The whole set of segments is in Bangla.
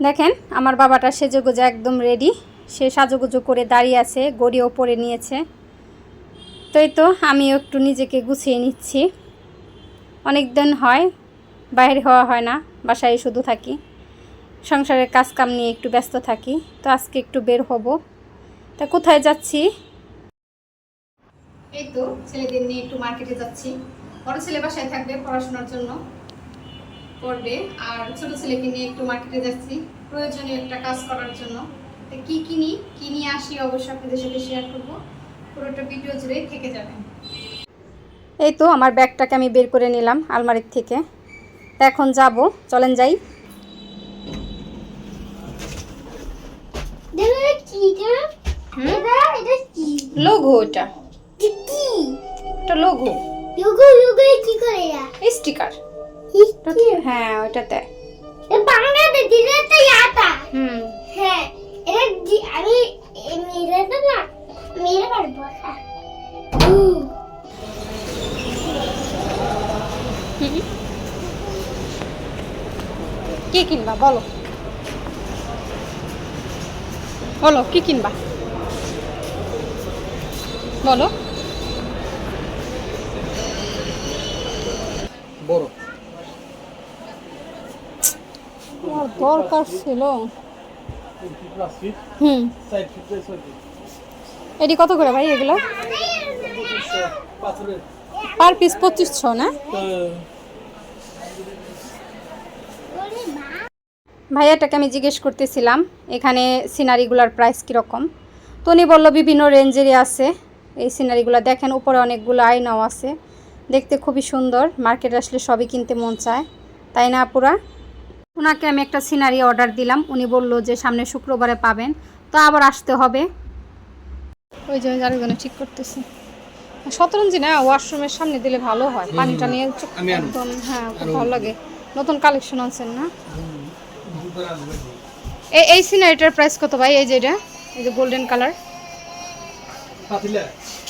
দেখেন, আমার বাবাটা সেজেগুজে একদম রেডি সে সাজুগুজু করে দাঁড়িয়ে আছে গড়িও পরে নিয়েছে। তো এই তো, আমিও একটু নিজেকে গুছিয়ে নিচ্ছি। অনেক দিন হয়, বাইরে হওয়া হয় না, বাসায় শুধু থাকি। সংসারের কাজ কাম নিয়ে একটু ব্যস্ত থাকি, তো আজকে একটু বের হব। তা কোথায় যাচ্ছি? এই তো, ছেলেদের নিয়ে একটু মার্কেটে যাচ্ছি। বড় ছেলে বাসায় থাকবে পড়াশোনার জন্য। করবে আর ছোট ছেলেকে নিয়ে একটু মার্কেটে যাচ্ছি। প্রয়োজনীয় একটা কাজ করার জন্য। তো কি কিনি কি নিয়ে আসি অবশ্যই আপনাদের সাথে শেয়ার করব। পুরোটা ভিডিও জুড়েই থেকে যাবেন। এই তো আমার ব্যাগটাকে আমি বের করে নিলাম আলমারির থেকে। এখন যাব চলেন যাই। লঘু ওটা লঘু স্টিকার হ্যাঁ ওটাতে বাংলাতে দিলে তো ইয়াটা। হুম। হ্যাঁ এটা আমি এ না মেরে পারব কি কিনবা বলো। বলো কি কিনবা? বলো। বড় আমার দরকার ছিল। হুম। এটি কত করে ভাই এগুলো? পার পিস পঁচিশশো, না? ভাইয়াটাকে আমি জিজ্ঞেস করতেছিলাম, এখানে সিনারিগুলোর প্রাইস কীরকম? তো উনি বলল, বিভিন্ন রেঞ্জেরই আছে। এই সিনারিগুলো দেখেন, উপরে অনেকগুলো আয়নাও আছে। দেখতে খুবই সুন্দর। মার্কেট আসলে সবই কিনতে মন চায়। তাই না আপুরা? ওনাকে আমি একটা সিনারি অর্ডার দিলাম। উনি বলল যে সামনে শুক্রবারে পাবেন। তো আবার আসতে হবে। ওই যে আরেকজনে ঠিক করতেছি। শতরঞ্জি না ওয়াশরুমের সামনে দিলে ভালো হয়। পানিটা নিয়ে। একদম হ্যাঁ খুব ভালো লাগে। নতুন কালেকশন আনছেন না? এই এই সিনারিটার প্রাইস কত ভাই? এই যে এটা এই যে গোল্ডেন কালার।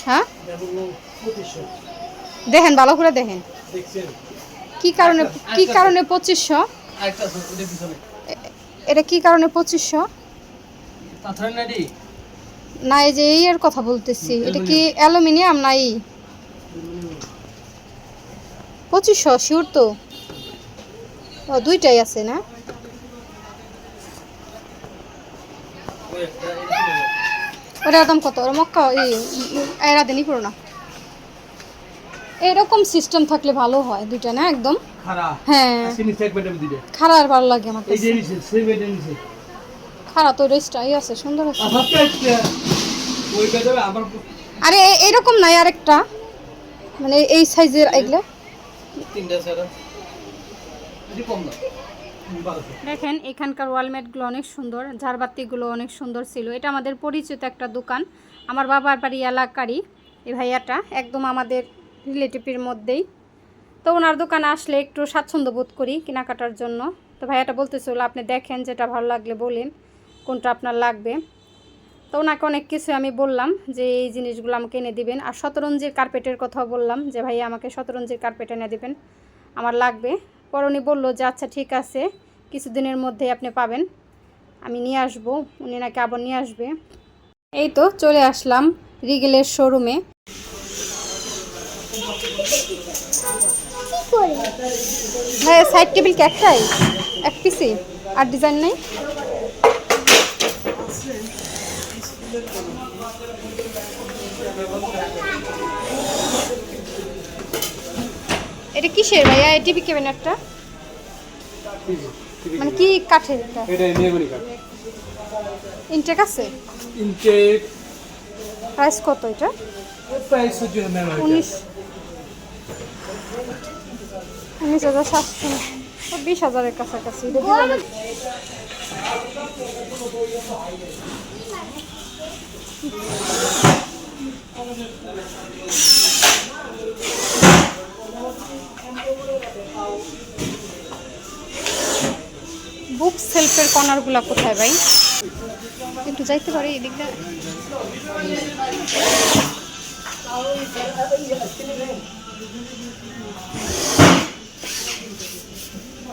হ্যাঁ? দেখেন ভালো করে দেখেন। দেখছেন? কি কারণে কি কারণে পঁচিশশো? এটা কি কারণে পঁচিশশো না এই যে এই এর কথা বলতেছি। এটা কি অ্যালুমিনিয়াম। না এই? পঁচিশশো শিওর তো। ও দুইটাই আছে না? ওই একটা এটা কিনে ওটার দাম কত? ওরা মক্কা এই এরা দিনই করো না। এরকম সিস্টেম থাকলে ভালো হয় দুইটা না একদম? হ্যাঁ। দিবে খারাপ ভালো লাগে আমার খারাপ তো রেস্টাই আছে সুন্দর আছে। আরে এরকম নাই আরেকটা। মানে এই সাইজের এগুলো। দেখেন এখানকার ওয়ালমেটগুলো অনেক সুন্দর ঝাড়বাতিগুলো অনেক সুন্দর ছিল। এটা আমাদের পরিচিত একটা দোকান। আমার বাবার বাড়ি এলাকারই এই ভাইয়াটা। একদম আমাদের রিলেটিভের মধ্যেই। তো ওনার দোকানে আসলে একটু স্বাচ্ছন্দ্য বোধ করি কেনাকাটার জন্য। তো ভাইয়াটা বলতেছিল আপনি দেখেন যেটা ভালো লাগলে বলেন, কোনটা আপনার লাগবে? তো ওনাকে অনেক কিছু আমি বললাম যে, এই জিনিসগুলো আমাকে এনে দিবেন। আর শতরঞ্জির কার্পেটের কথাও বললাম যে, ভাইয়া, আমাকে শতরঞ্জির কার্পেট এনে দিবেন, আমার লাগবে। পর উনি বলল যে আচ্ছা ঠিক আছে, কিছুদিনের মধ্যেই আপনি পাবেন, আমি নিয়ে আসব। উনি নাকি আবার নিয়ে আসবে। এই তো চলে আসলাম রিগেলের শোরুমে ভাই সাইড টেবিল কি একটাই? এক পিসি? আর ডিজাইন নেই? এটা কিসের ভাইয়া? এই টিভি ক্যাবিনেটটা মানে কি কাঠের এটা? এটা মেহগনি কাঠ। ইনটেক আছে? ইনটেক প্রাইস কত এটা? প্রাইস হচ্ছে মেহগনি উনিশ হাজার সাতশো বিশ হাজারের কাছাকাছি। বুক সেলফের কর্নারগুলো কোথায় ভাই? একটু যাইতে পারি এদিকটা?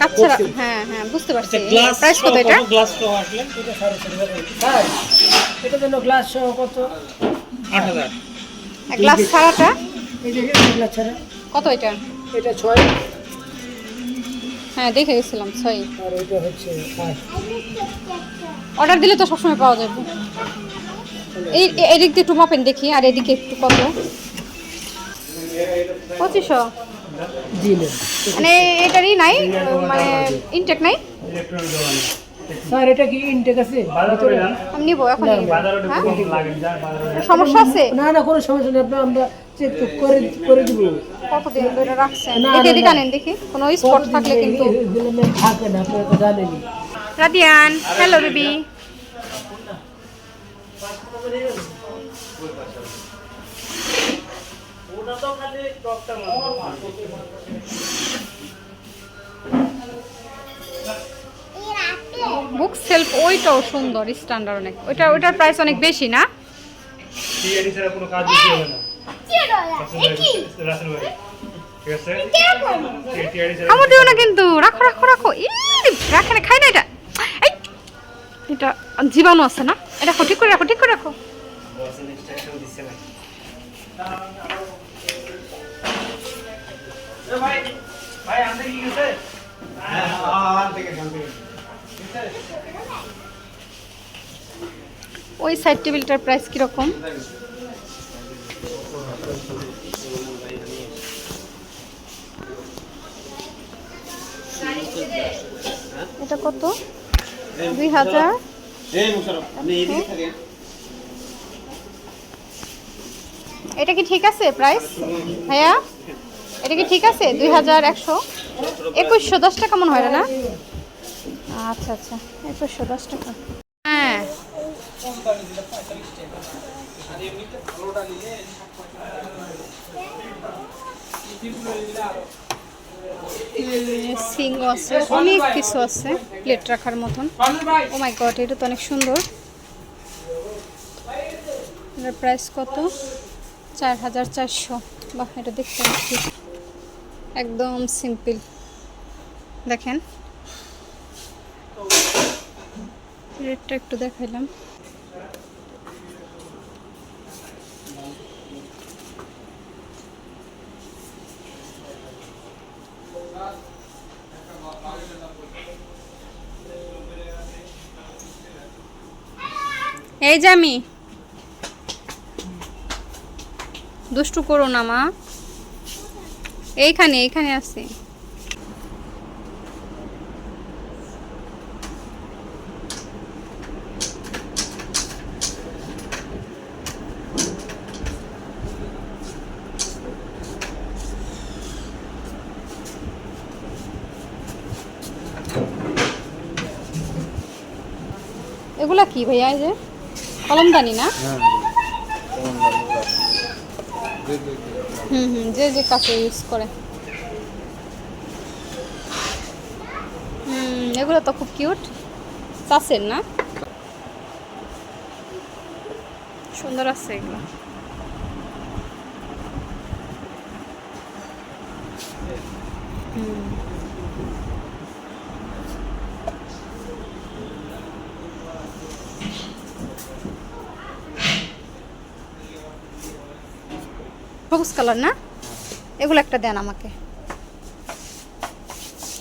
কাচ্চা হ্যাঁ হ্যাঁ বুঝতে পারছি। প্রাইস কত এটা? গ্লাস সহ এটা জন্য সহ কত? গ্লাস ছাড়াটা? এই যে গ্লাস ছাড়া। কত এটা? হ্যাঁ দেখে গেছিলাম ছয়। আর এটা হচ্ছে আট অর্ডার দিলে তো সবসময় পাওয়া যাবে এই এদিক দিয়ে একটু মাপেন দেখি আর এদিকে একটু কত? পঁচিশশো। মানে এটারই নাই মানে ইনটেক নাই? স্যার এটা কি ইনটেক আছে? ভিতরে? আমি নিবো এখন সমস্যা আছে? না না কোনো সমস্যা নেই আমরা চেক করে করে দিব। কতদিন ধরে রাখছেন? দেখে এদিকে আনেন দেখি কোনো স্পট থাকলে কিন্তু। থাকে না আপনারা তো জানেনই। রাদিয়ান হ্যালো বুক সেলফ ওইটাও সুন্দর স্ট্যান্ডার্ড অনেক। ওইটা ওইটার প্রাইস অনেক বেশি না? আমার দিও না কিন্তু। রাখো রাখো রাখো। ই রাখে না খাই না এটা। জীবাণু আছে না? এটা ঠিক করে রাখো, ঠিক করে রাখো। আনতে গেছে ওই সাইড টেবিলটার প্রাইস কীরকম? এটা কত? দুই হাজার। এটা কি ঠিক আছে প্রাইস ভাইয়া? এটা কি ঠিক আছে? দুই হাজার একশো? একুশশো দশ টাকা মনে হয় না? আচ্ছা আচ্ছা। একুশশো দশ টাকা। হ্যাঁ। আছে, অনেক কিছু আছে, প্লেট রাখার মতন। ও মাই গড এটা তো অনেক সুন্দর। প্রাইস কত? চার হাজার চারশো। বাহ, এটা দেখতে পাচ্ছি একদম সিম্পল। দেখেন। রেটটা একটু দেখাইলাম। এই যে আমি। দুষ্টু করো না মা। এইখানে এইখানে আছে এগুলা কি ভাইয়া এই যে? কলমদানি না? হুম হুম, যে যে কাছে ইউজ করে। হুম, এগুলো তো খুব কিউট চাষের না? সুন্দর আছে এগুলো। হুম। সবুজ কালার না? এগুলো একটা দেন আমাকে।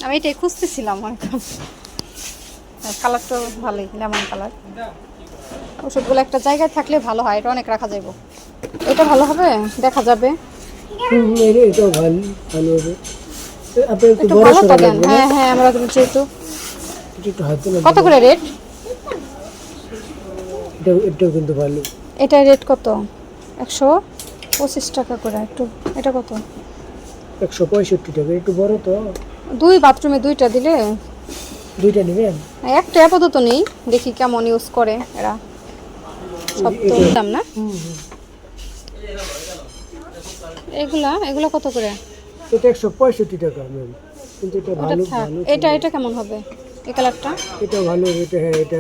আমি এটাই খুঁজতেছিলাম কালারটা ভালোই লেমন কালার ওষুধগুলো একটা জায়গায় থাকলে ভালো হয় এটা অনেক রাখা যাইব। এটা ভালো হবে? দেখা যাবে। এটা- তো তো হ্যাঁ হ্যাঁ আমরা যেহেতু এটা কত করে রেট? এটাও কিন্তু ভালো। এটা রেট কত? একশো? পঁচিশ টাকা করে একটু। এটা কত? একশো পঁয়ষট্টি টাকা একটু বড় তো। দুই বাথরুমে দুইটা দিলে? দুইটা নেবেন? একটা আপাতত নেই দেখি কেমন ইউজ করে এরা। সব তো দাম না। এগুলা এগুলা কত করে? এটা একশো পঁয়ষট্টি টাকা ম্যাম। কিন্তু এটা ভালো এটা এটা কেমন হবে? এই কালারটা এটা ভালো এটা হ্যাঁ এটা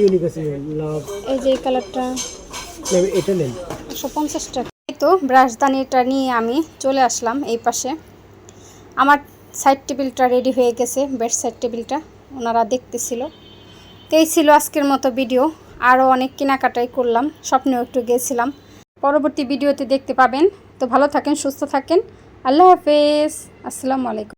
ইউনিক আছে লাভ এই যে এই কালারটা ম্যাম এটা নেন। একশো পঞ্চাশ টাকা। তো ব্রাশদানিটা নিয়ে আমি চলে আসলাম এই পাশে। আমার সাইড টেবিলটা রেডি হয়ে গেছে বেড সাইড টেবিলটা ওনারা দেখতেছিল। তো এই ছিল আজকের মতো ভিডিও আরও অনেক কেনাকাটাই করলাম, স্বপ্নেও একটু গেছিলাম। পরবর্তী ভিডিওতে দেখতে পাবেন। তো ভালো থাকেন, সুস্থ থাকেন। আল্লাহ হাফেজ। আসসালামু আলাইকুম।